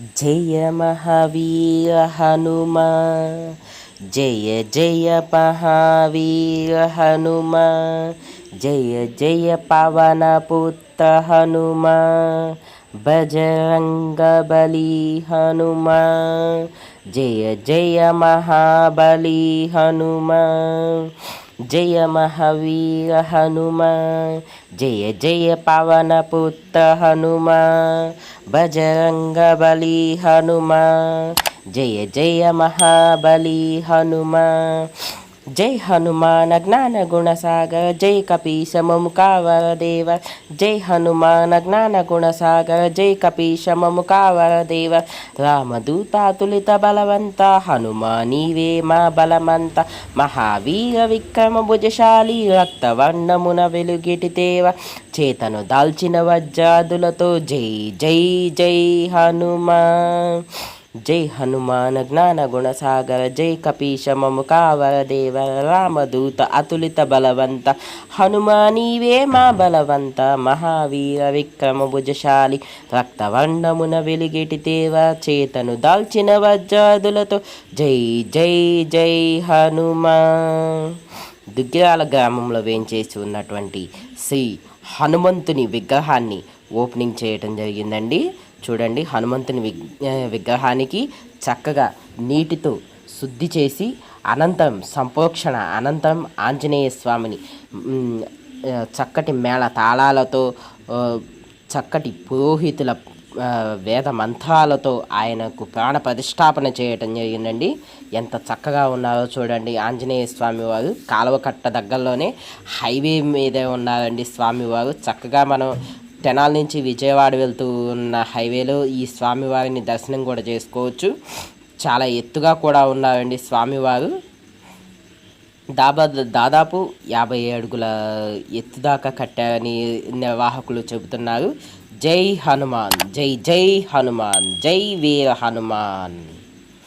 జయ మహావీర హనుమా జయ జయ మహావీర హనుమా జయ జయ పవన పుత్ర హనుమా బజరంగ బలి హనుమా జయ జయ మహాబలి హనుమా జయ మహావీర హనుమా జయ జయ పవన పుత్ర హనుమా బజరంగ బలి హనుమా జయ జయ మహాబలి హనుమా జై హనుమాన జ్ఞాన గుణసాగర జై కపీశమము కావర దేవ జై హనుమాన్ జ్ఞాన గుణసాగర జై కపీశమము కావర దేవ రామదూతాతులిత బలవంత హనుమా నీవే మా బలమంత మహావీర విక్రమ భుజశాలి రక్తవర్ణమున వెలుగిటి దేవ చేతను దాల్చిన వజ్రాదులతో జై జై జై హనుమా జై హనుమాన్ జ్ఞాన గుణసాగర జై కపీశ మముకావర దేవర రామదూత అతులిత బలవంత. హనుమానీవే మా బలవంత మహావీర విక్రమ భుజశాలి. రక్తవర్ణమున వెలిగిటి దేవ చేతను దాల్చిన వజ్రాదులతో. జై జై జై హనుమా దుగ్గిరాల గ్రామంలో వేంచేసి ఉన్నటువంటి శ్రీ హనుమంతుని విగ్రహాన్ని ఓపెనింగ్ చేయటం జరిగిందండి. చూడండి హనుమంతుని విగ్ విగ్రహానికి చక్కగా నీటితో శుద్ధి చేసి అనంతరం సంపోక్షణ అనంతరం ఆంజనేయ స్వామిని చక్కటి మేళ తాళాలతో చక్కటి పురోహితుల వేద మంత్రాలతో ఆయనకు ప్రాణ ప్రతిష్టాపన చేయటం జరిగిందండి. ఎంత చక్కగా ఉన్నారో చూడండి ఆంజనేయ స్వామి వారు. కాలువ కట్ట దగ్గరలోనే హైవే మీదే ఉన్నారండి స్వామివారు చక్కగా మనం తెనాల నుంచి విజయవాడ వెళ్తూ ఉన్న హైవేలో ఈ స్వామివారిని దర్శనం కూడా చేసుకోవచ్చు. చాలా ఎత్తుగా కూడా ఉన్నారండి స్వామివారు. దాబా దాదాపు యాభై అడుగుల ఎత్తు దాకా కట్టారని నిర్వాహకులు చెబుతున్నారు. జై హనుమాన్ జై జై హనుమాన్ జై వీర హనుమాన్.